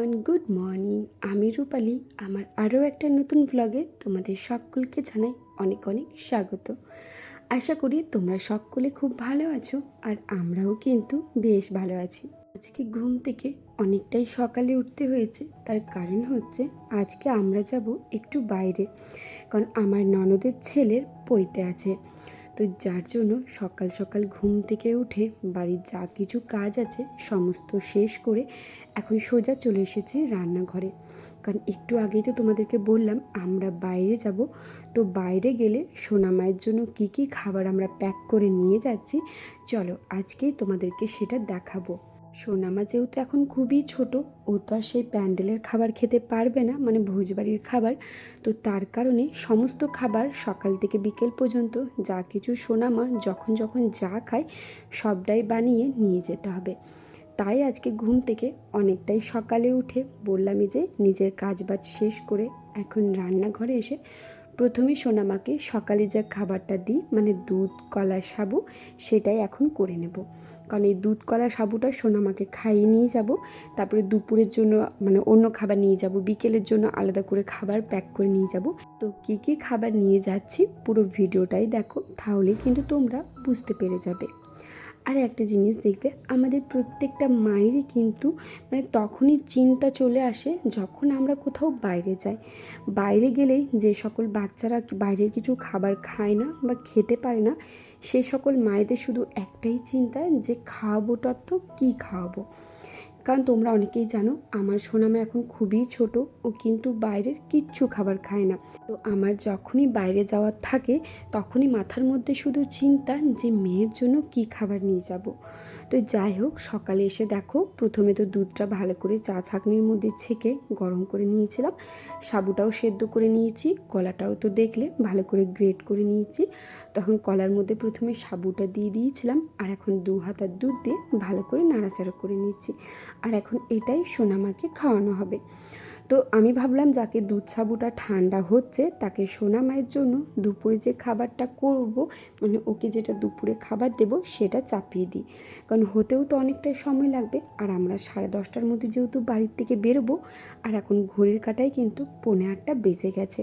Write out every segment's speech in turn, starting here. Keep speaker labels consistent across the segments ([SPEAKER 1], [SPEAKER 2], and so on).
[SPEAKER 1] Everyone good morning আমি রূপালি। আমার আরও একটা নতুন ব্লগে তোমাদের সকলকে জানাই অনেক অনেক স্বাগত। আশা করি তোমরা সকলে খুব ভালো আছো আর আমরাও কিন্তু বেশ ভালো আছি। আজকে ঘুম থেকে অনেকটাই সকালে উঠতে হয়েছে। তার কারণ হচ্ছে আজকে আমরা যাব একটু বাইরে। কারণ আমার ননদের ছেলের পইতে আছে। তো যার জন্য সকাল সকাল ঘুম থেকে উঠে বাড়ির যা কিছু কাজ আছে সমস্ত শেষ করে এখন সোজা চলে এসেছি রান্নাঘরে। কারণ একটু আগেই তো তোমাদেরকে বললাম, আমরা বাইরে যাব। তো বাইরে গেলে সোনা মায়ের জন্য কী কী খাবার আমরা প্যাক করে নিয়ে যাচ্ছি, চলো আজকেই তোমাদেরকে সেটা দেখাবো। সোনামা যেহেতু এখন খুবই ছোট, ও তো আর সেই প্যান্ডেলের খাবার খেতে পারবে না মানে ভোজবাড়ির খাবার। তো তার কারণে সমস্ত খাবার সকাল থেকে বিকেল পর্যন্ত যা কিছু সোনামা যখন যখন যা খায় সবটাই বানিয়ে নিয়ে যেতে হবে। তাই আজকে ঘুম থেকে অনেকটাই সকালে উঠে বললামই যে নিজের কাজবাজ শেষ করে এখন রান্নাঘরে এসে প্রথমে সোনামাকে সকালে যা খাবারটা দিই মানে দুধ, কলা, সাবু, সেটাই এখন করে নেব। কারণ এই দুধ, কলা, সাবুটা সোনামাকে খাইয়ে নিয়ে যাব, তারপরে দুপুরের জন্য মানে অন্য খাবার নিয়ে যাব, বিকেলের জন্য আলাদা করে খাবার প্যাক করে নিয়ে যাব। তো কী কী খাবার নিয়ে যাচ্ছি পুরো ভিডিওটাই দেখো, তাহলেই কিন্তু তোমরা বুঝতে পেরে যাবে। আর একটা জিনিস দেখবে, আমাদের প্রত্যেকটা মায়েরই কিন্তু মানে তখনই চিন্তা চলে আসে যখন আমরা কোথাও বাইরে যাই। বাইরে গেলে যে সকল বাচ্চারা বাইরের কিছু খাবার খায় না বা খেতে পারে না, সে সকল মায়েদের শুধু একটাই চিন্তা যে খাওয়াবোটা তো কী খাওয়াবো। কারণ তোমরা অনেকেই জানো, আমার সোনামা এখন খুবই ছোট, ও কিন্তু বাইরের কিচ্ছু খাবার খায় না। তো আমার যখনই বাইরে যাওয়ার থাকে, তখনই মাথার মধ্যে শুধু চিন্তা যে মেয়ের জন্য কি খাবার নিয়ে যাব। তো যাই হোক, সকালে এসে দেখো, প্রথমে তো দুধটা ভালো করে চা ছাঁকনির মধ্যে ছেঁকে গরম করে নিয়েছিলাম। সাবুটাও সেদ্ধ করে নিয়েছি, কলাটাও তো দেখলে ভালো করে গ্রেট করে নিয়েছি। তখন কলার মধ্যে প্রথমে সাবুটা দিয়ে দিয়েছিলাম, আর এখন দু হাতার দুধ দিয়ে ভালো করে নাড়াচাড়া করে নিয়েছি আর এখন এটাই সোনামাকে খাওয়ানো হবে। তো আমি ভাবলাম, যাকে দুধ সাবুটা ঠান্ডা হচ্ছে, তাকে সোনা মায়ের জন্য দুপুরে যে খাবারটা করব মানে ওকে যেটা দুপুরে খাবার দেব, সেটা চাপিয়ে দিই। কারণ হতেও তো অনেকটাই সময় লাগবে, আর আমরা সাড়ে দশটার মধ্যে যেহেতু বাড়ির থেকে বেরোবো, আর এখন ঘড়ির কাটায় কিন্তু পৌনে আটটা বেজে গেছে।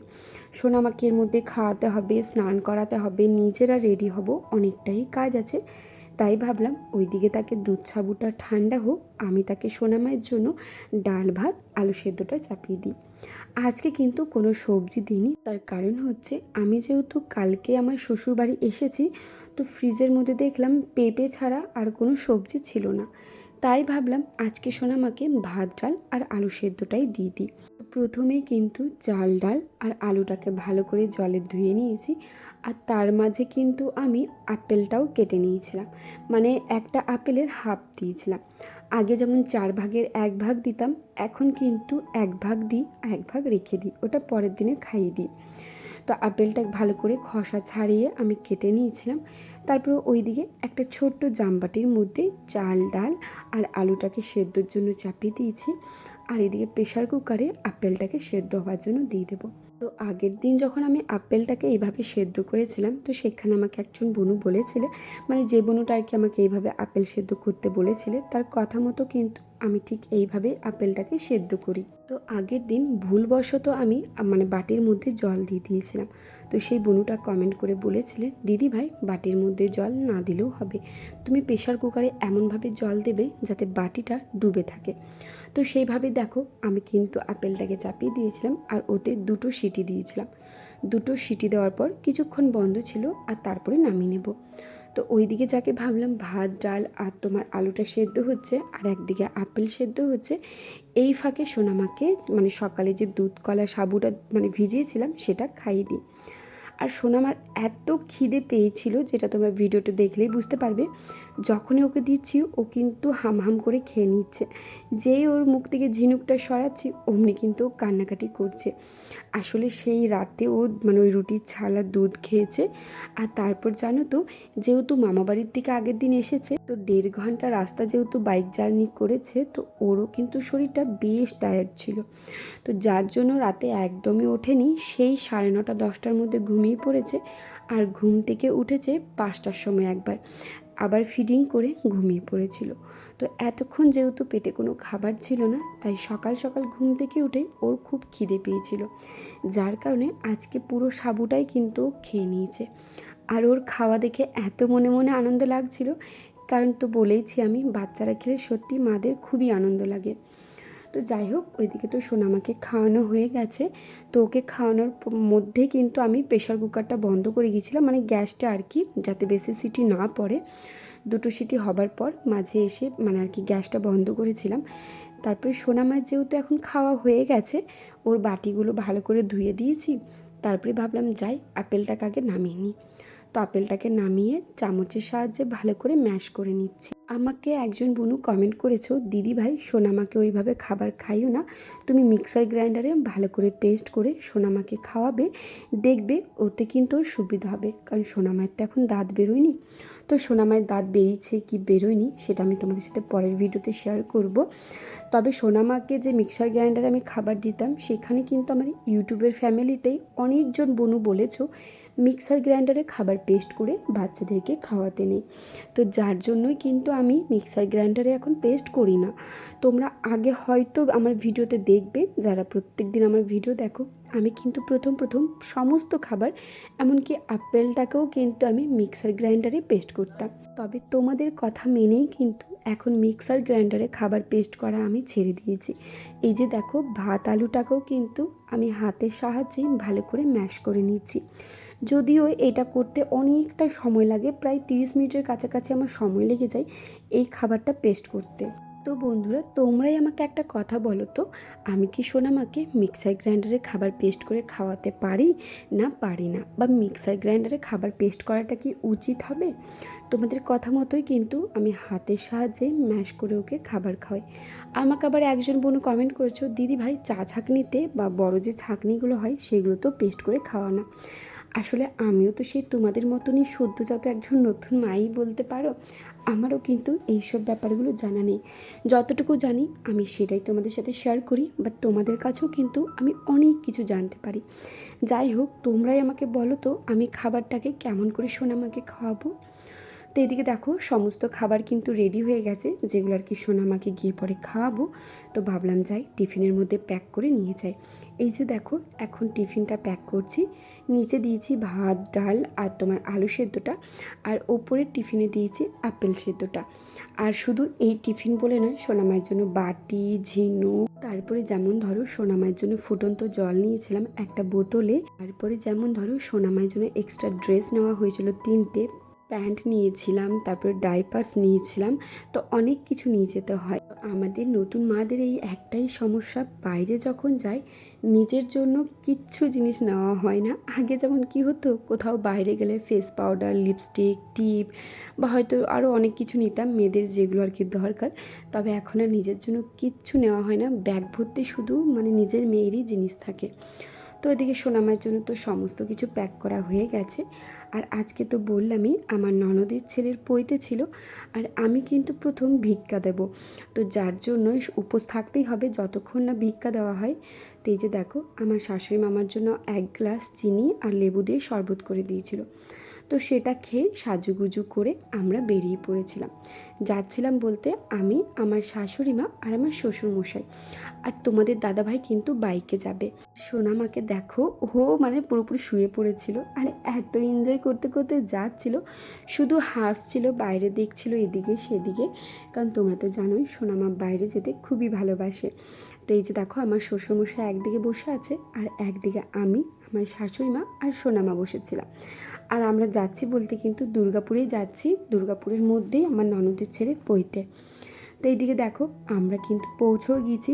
[SPEAKER 1] সোনামাকে এর মধ্যে খাওয়াতে হবে, স্নান করাতে হবে, নিজেরা রেডি হব, অনেকটাই কাজ আছে। তাই ভাবলাম ওইদিকে তাকে দুধ ছাবুটা ঠান্ডা হোক, আমি তাকে সোনামায়ের জন্য ডাল ভাত, আলু সেদ্ধটা চাপিয়ে দিই। আজকে কিন্তু কোনো সবজি দিইনি, তার কারণ হচ্ছে আমি যেহেতু কালকে আমার শ্বশুরবাড়ি এসেছি, তো ফ্রিজের মধ্যে দেখলাম পেঁপে ছাড়া আর কোনো সবজি ছিল না। তাই ভাবলাম আজকে সোনামাকে ভাত ডাল আর আলু সেদ্ধটাই দিয়ে দিই। প্রথমেই কিন্তু চাল ডাল আর আলুটাকে ভালো করে জলে ধুয়ে নিয়েছি আর তার মাঝে কিন্তু আমি আপেলটাও কেটে নিয়েছিলাম। মানে একটা আপেলের হাফ দিয়েছিলাম। আগে যেমন চার ভাগের এক ভাগ দিতাম, এখন কিন্তু এক ভাগ দিই, এক ভাগ রেখে দিই, ওটা পরের দিনে খাইয়ে দিই। তো আপেলটা ভালো করে খসা ছাড়িয়ে আমি কেটে নিয়েছিলাম। তারপর ওইদিকে একটা ছোট্ট জামবাটির মধ্যে চাল, ডাল আর আলুটাকে সেদ্ধর জন্য চাপিয়ে দিয়েছি। আর এদিকে প্রেশার কুকারে আপেলটাকে সেদ্ধ হওয়ার জন্য দিয়ে দেবো। তো আগের দিন যখন আমি আপেলটাকে এইভাবে সেদ্ধ করেছিলাম, তো সেখানে আমাকে একজন বনু বলেছিলে মানে যে বনুটা আর কি আমাকে এইভাবে আপেল সেদ্ধ করতে বলেছিলে, তার কথা মতো কিন্তু আমি ঠিক এইভাবে আপেলটাকে সেদ্ধ করি। তো আগের দিন ভুলবশত আমি মানে বাটির মধ্যে জল দিয়ে দিয়েছিলাম। তো সেই বনুটা কমেন্ট করে বলেছিলে, দিদি ভাই, বাটির মধ্যে জল না দিলেও হবে। তুমি প্রেশার কুকারে এমনভাবে জল দেবে যাতে বাটিটা ডুবে থাকে। তো সেইভাবে দেখো, আমি কিন্তু আপেলটাকে চাপিয়ে দিয়েছিলাম আর ওতে দুটো সিটি দিয়েছিলাম। দুটো সিটি দেওয়ার পর কিছুক্ষণ বন্ধ ছিল আর তারপরে নামিয়ে নেব। তো ওইদিকে যাকে ভাবলাম, ভাত, ডাল আর তোমার আলুটা সেদ্ধ হচ্ছে আর একদিকে আপেল সেদ্ধ হচ্ছে, এই ফাঁকে সোনামাকে মানে সকালে যে দুধ, কলা, সাবুটা মানে ভিজিয়েছিলাম সেটা খাইয়ে দিই। আর সোনামার এত খিদে পেয়েছিল, যেটা তোমরা ভিডিওটা দেখলেই বুঝতে পারবে যখনই ওকে দিচ্ছি, ও কিন্তু হাম হাম করে খেয়ে নিচ্ছে। যেই ওর মুখ থেকে ঝিনুকটা সরাচ্ছি, অমনি কিন্তু কান্নাকাটি করছে। আসলে সেই রাতে ও মানে ওই রুটির ছালা দুধ খেয়েছে। আর তারপর জানো তো, যেহেতু মামাবাড়ির দিকে আগের দিন এসেছে, তো দেড় ঘণ্টা রাস্তা যেহেতু বাইক জার্নি করেছে, তো ওরও কিন্তু শরীরটা বেশ টায়ার্ড ছিল। তো যার জন্য রাতে একদমই ওঠেনি, সেই সাড়ে নটা দশটার মধ্যে ঘুমিয়ে পড়েছে। আর ঘুম থেকে উঠেছে পাঁচটার সময় একবার। আবার ফিডিং করে ঘুমিয়ে পড়েছিল। তো এতক্ষণ যেহেতু পেটে কোনো খাবার ছিল না, তাই সকাল সকাল ঘুম থেকে উঠে ওর খুব খিদে পেয়েছিল, যার কারণে আজকে পুরো সাবুটাই কিন্তু খেয়ে নিয়েছে। আর ওর খাওয়া দেখে এত মনে মনে আনন্দ লাগছিল, কারণ তো বলেইছি আমি, বাচ্চারা খেলে সত্যি মাদের খুবই আনন্দ লাগে। তো যাই হোক, ওইদিকে তো সোনামাকে খাওয়ানো হয়ে গেছে। তো ওকে খাওয়ানোর মধ্যে কিন্তু আমি প্রেশার কুকারটা বন্ধ করে গিয়েছিলাম। মানে গ্যাসটা আর কি, যাতে বেশি সিটি না পড়ে। দুটো সিটি হবার পর মাঝে এসে মানে আর কি গ্যাসটা বন্ধ করেছিলাম। তারপরে সোনামার যেহেতু এখন খাওয়া হয়ে গেছে, ওর বাটিগুলো ভালো করে ধুয়ে দিয়েছি। তারপরে ভাবলাম, যাই আপেলটাকে আগে নামিয়ে নিই। আপেলটাকে নামিয়ে চামচের সাহায্যে ভালো করে ম্যাশ করে নিচ্ছি। আমাকে একজন বনু কমেন্ট করেছ, দিদি ভাই, সোনামাকে ওইভাবে খাবার খাইও না। তুমি মিক্সার গ্রাইন্ডারে ভালো করে পেস্ট করে সোনামাকে খাওয়াবে, দেখবে ওতে কিন্তু সুবিধা হবে। কারণ সোনামায়ের তো এখন দাঁত বেরোয়নি। তো সোনামায়ের দাঁত বেরিয়েছে কি বেরোয়নি, সেটা আমি তোমাদের সাথে পরের ভিডিওতে শেয়ার করব। তবে সোনামাকে যে মিক্সার গ্রাইন্ডারে আমি খাবার দিতাম, সেখানে কিন্তু আমার ইউটিউবের ফ্যামিলিতেই অনেকজন বনু বলেছ মিক্সার গ্রাইন্ডারে খাবার পেস্ট করে বাচ্চাদেরকে খাওয়াতে নেই। তো যার জন্যই কিন্তু আমি মিক্সার গ্রাইন্ডারে এখন পেস্ট করি না। তোমরা আগে হয়তো আমার ভিডিওতে দেখবে, যারা প্রত্যেক দিন আমার ভিডিও দেখো, আমি কিন্তু প্রথম প্রথম সমস্ত খাবার, এমনকি আপেলটাকেও কিন্তু আমি মিক্সার গ্রাইন্ডারে পেস্ট করতাম। তবে তোমাদের কথা মেনেই কিন্তু এখন মিক্সার গ্রাইন্ডারে খাবার পেস্ট করা আমি ছেড়ে দিয়েছি। এই যে দেখো, ভাত, আলুটাকেও কিন্তু আমি হাতের সাহায্যেই ভালো করে ম্যাশ করে নিচ্ছি। যদিও এটা করতে অনেকটা সময় লাগে, প্রায় তিরিশ মিনিটের কাছাকাছি আমার সময় লেগে যায় এই খাবারটা পেস্ট করতে। তো বন্ধুরা, তোমরাই আমাকে একটা কথা বলো তো, আমি কি সোনামাকে মিক্সার গ্রাইন্ডারে খাবার পেস্ট করে খাওয়াতে পারি না পারি না? বা মিক্সার গ্রাইন্ডারে খাবার পেস্ট করাটা কি উচিত হবে? তোমাদের কথা মতোই কিন্তু আমি হাতের সাহায্যে ম্যাশ করে ওকে খাবার খাওয়াই। আমাকে আবার একজন বোনও কমেন্ট করেছ, দিদি ভাই, চা ছাঁকনিতে বা বড় যে ছাঁকনিগুলো হয় সেগুলো তো পেস্ট করে খাওয়া না। আসলে আমিও তো সেই তোমাদের মতনই সদ্যজাত একজন নতুন মাই বলতে পারো। আমারও কিন্তু এইসব ব্যাপারগুলো জানা নেই। যতটুকু জানি, আমি সেটাই তোমাদের সাথে শেয়ার করি বাট তোমাদের কাছেও কিন্তু আমি অনেক কিছু জানতে পারি। যাই হোক, তোমরাই আমাকে বলো তো, আমি খাবারটাকে কেমন করে সোনামাকে খাওয়াবো? তো এদিকে দেখো, সমস্ত খাবার কিন্তু রেডি হয়ে গেছে, যেগুলো আর কি সোনামাকে গিয়ে পরে খাওয়াবো। তো ভাবলাম যাই, টিফিনের মধ্যে প্যাক করে নিয়ে যাই। এই যে দেখো, এখন টিফিনটা প্যাক করছি। নিচে দিয়েছি ভাত, ডাল আর তোমার আলু সেদ্ধটা আর ওপরের টিফিনে দিয়েছি আপেল সেদ্ধটা। আর শুধু এই টিফিন বলে নয় সোনামায়ের জন্য বাটি ঝিনুক তারপরে যেমন ধরো সোনামায়ের জন্য ফুটন্ত জল নিয়েছিলাম একটা বোতলে, তারপরে যেমন ধরো সোনামায়ের জন্য এক্সট্রা ড্রেস নেওয়া হয়েছিল তিনটে প্যান্ট নিয়েছিলাম, তারপর ডাইপার্স নিয়েছিলাম, তো অনেক কিছু নিয়ে যেতে হয়। আমাদের নতুন মাদের এই একটাই সমস্যা, বাইরে যখন যাই, নিজের জন্য কিচ্ছু জিনিস নেওয়া হয় না। আগে যেমন কি হতো, কোথাও বাইরে গেলে ফেস পাউডার লিপস্টিক টিপ বা হয়তো আরও অনেক কিছু নিতাম, মেয়েদের যেগুলো আর কি দরকার, তবে এখন আর নিজের জন্য কিচ্ছু নেওয়া হয় না। ব্যাগ ভর্তি শুধু মানে নিজের মেয়েরই জিনিস থাকে। এদিকে সোনামার জন্য তো সমস্ত কিছু প্যাক করা হয়ে গেছে। আর আজকে তো বললামই, আমার ননদের ছেলের পইতে ছিল, আর আমি কিন্তু প্রথম ভিক্ষা দেব। তো যার জন্য উপোস থাকতেই হবে, যতক্ষণ না ভিক্ষা দেওয়া হয়। তো এই যে দেখো, আমার শাশুড়ি মামার জন্য এক গ্লাস চিনি আর লেবু দিয়ে শরবত করে দিয়েছিল। তো সেটা খেয়ে সাজুগুজু করে আমরা বেরিয়ে পড়েছিলাম। যাচ্ছিলাম বলতে আমি, আমার শাশুড়ি মা আর আমার শ্বশুর মশাই আর তোমাদের দাদাভাই কিন্তু বাইকে যাবে। সোনামাকে দেখো, ও মানে পুরোপুরি শুয়ে পড়েছিল আর এত এনজয় করতে করতে যাচ্ছিল। শুধু হাসছিল, বাইরে দেখছিল, এদিকে সেদিকে। কারণ তোমরা তো জানোই সোনামা বাইরে যেতে খুবই ভালোবাসে। তো এই যে দেখো, আমার শ্বশুরমশাই একদিকে বসে আছে আর একদিকে আমি, আমার শাশুড়ি মা আর সোনামা বসেছিলাম। আর আমরা যাচ্ছি বলতে কিন্তু দুর্গাপুরেই যাচ্ছি, দুর্গাপুরের মধ্যেই আমার ননদের ছেলের পইতে তো এইদিকে দেখো, আমরা কিন্তু পৌঁছেও গিয়েছি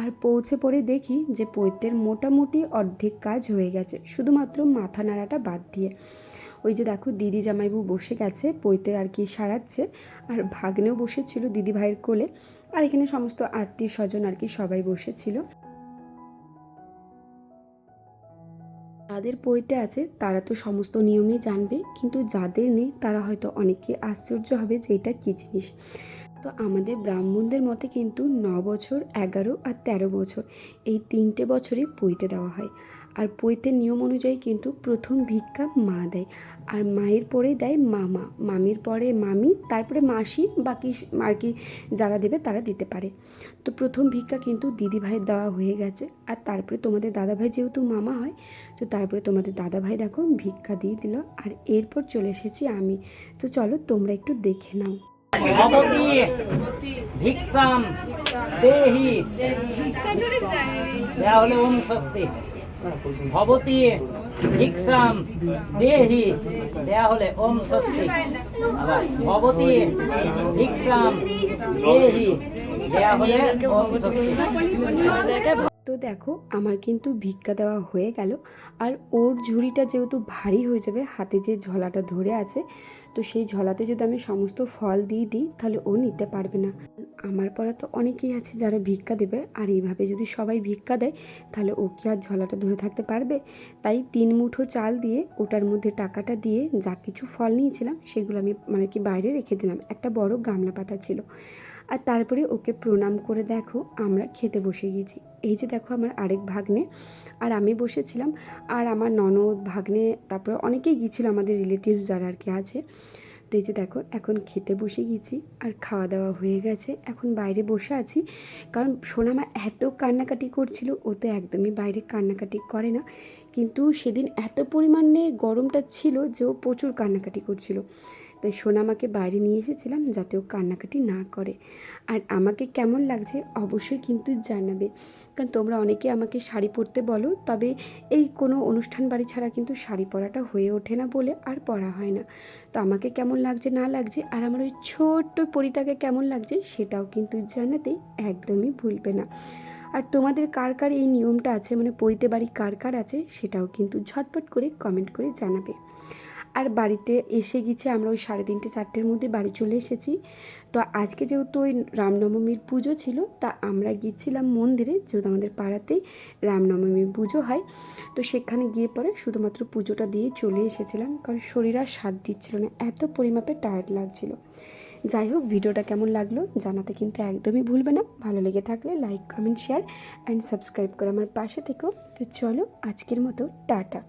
[SPEAKER 1] আর পৌঁছে পড়ে দেখি যে পৈতের মোটামুটি অর্ধেক কাজ হয়ে গেছে, শুধুমাত্র মাথা নাড়াটা বাদ দিয়ে। ওই যে দেখো, দিদি জামাইবু বসে গেছে, পৈতে আর কি সারাচ্ছে, আর ভাগ্নেও বসেছিল দিদি ভাইয়ের কোলে। আর এখানে সমস্ত আত্মীয় স্বজন আর কি সবাই বসেছিল। যাদের পইতে আছে, তারা তো সমস্ত নিয়মই জানবে, কিন্তু যাদের নেই, তারা হয়তো অনেকে আশ্চর্য হবে যে এটা কী জিনিস। তো আমাদের ব্রাহ্মণদের মতে কিন্তু ন বছর, এগারো আর তেরো বছর, এই তিনটে বছরই পইতে দেওয়া হয়। আর পৈতের নিয়ম অনুযায়ী কিন্তু প্রথম ভিক্ষা মা দেয়। আর মায়ের পরে দেয় মামা। মামির পরে মামি তারপরে মাসি বাকি আর কি যারা দেবে তারা দিতে পারে। তো প্রথম ভিক্ষা কিন্তু দিদি ভাইয়ের দেওয়া হয়ে গেছে। আর তারপরে তোমাদের দাদাভাই যেহেতু মামা হয় তো তারপরে তোমাদের দাদাভাই দেখো ভিক্ষা দিয়ে দিল। আর এরপর চলে এসেছি আমি। তো চলো তোমরা একটু দেখে নাও।
[SPEAKER 2] ভিক্ষাম দেহি। দেয়া হলে ওম স্বস্তি। ভবতি ভিক্ষাম দেহি, দেয়া হলে ওম ভবতি ভিক্ষাম দেহি, দেয়া হলে ওম
[SPEAKER 1] তো দেখো, আমার কিন্তু ভিক্ষা দেওয়া হয়ে গেল, আর ওর ঝুড়িটা যেহেতু ভারী হয়ে যাবে, হাতে যে ঝোলাটা ধরে আছে তো সেই ঝলাতে যদি আমি সমস্ত ফল দিয়ে দিই, তাহলে ও নিতে পারবে না। আমার পরে তো অনেকেই আছে যারা ভিক্ষা দেবে, আর এইভাবে যদি সবাই ভিক্ষা দেয়, তাহলে ও কি আর ঝলাটা ধরে থাকতে পারবে? তাই তিন মুঠো চাল দিয়ে ওটার মধ্যে টাকাটা দিয়ে যা কিছু ফল নিয়েছিলাম, সেগুলো আমি মানে কি বাইরে রেখে দিলাম। একটা বড় গামলা পাতা ছিল। আর তারপরে ওকে প্রণাম করে দেখো, আমরা খেতে বসে গেছি। এই যে দেখো আমার আরেক ভাগ্নে, আর আমি বসেছিলাম, আর আমার ননদ, ভাগ্নে, তারপরে অনেকেই গিয়েছিল আমাদের রিলেটিভস যারা আর কি আছে। তো এই যে দেখো, এখন খেতে বসে গেছি, আর খাওয়া দাওয়া হয়ে গেছে। এখন বাইরে বসে আছি, কারণ সোনামা এত কান্নাকাটি করছিল, ও তো একদমই বাইরে কান্নাকাটি করে না। কিন্তু সেদিন এত পরিমাণে গরমটা ছিল যে ও প্রচুর কান্নাকাটি করছিল। তাই সোনামাকে বাইরে নিয়ে এসেছিলাম যাতে ও কান্নাকাটি না করে। আর আমাকে কেমন লাগছে অবশ্যই কিন্তু জানাবে। কারণ তোমরা অনেকে আমাকে শাড়ি পরতে বলো, তবে এই কোনো অনুষ্ঠান বাড়ি ছাড়া কিন্তু শাড়ি পরাটা হয়ে ওঠে না বলে আর পরা হয় না। তো আমাকে কেমন লাগছে না লাগছে আর আমার ওই ছোট্ট পরিটাকে কেমন লাগছে সেটাও কিন্তু জানাতে একদমই ভুলবে না। আর তোমাদের কার কার এই নিয়মটা আছে মানে পৈতে বাড়ি কার কার আছে সেটাও কিন্তু ঝটপট করে কমেন্ট করে জানাবে। আর বাড়িতে এসে গেছে, আমরা ওই সাড়ে তিনটে, চারটের মধ্যে বাড়ি চলে এসেছি। তো আজকে যেহেতু ওই রামনবমীর পুজো ছিল, তা আমরা গিয়েছিলাম মন্দিরে, যেহেতু আমাদের পাড়াতেই রামনবমীর পুজো হয়। তো সেখানে গিয়ে পরে শুধুমাত্র পুজোটা দিয়ে চলে এসেছিলাম, কারণ শরীর আর সাথ দিচ্ছিল না, এত পরিমাপে টায়ার্ড লাগছিল। যাই হোক, ভিডিওটা কেমন লাগল জানাতে কিন্তু একদমই ভুলবে না। ভালো লেগে থাকলে like comment share and subscribe করে আমার পাশে থেকো। তো চলো আজকের মতো, টাটা।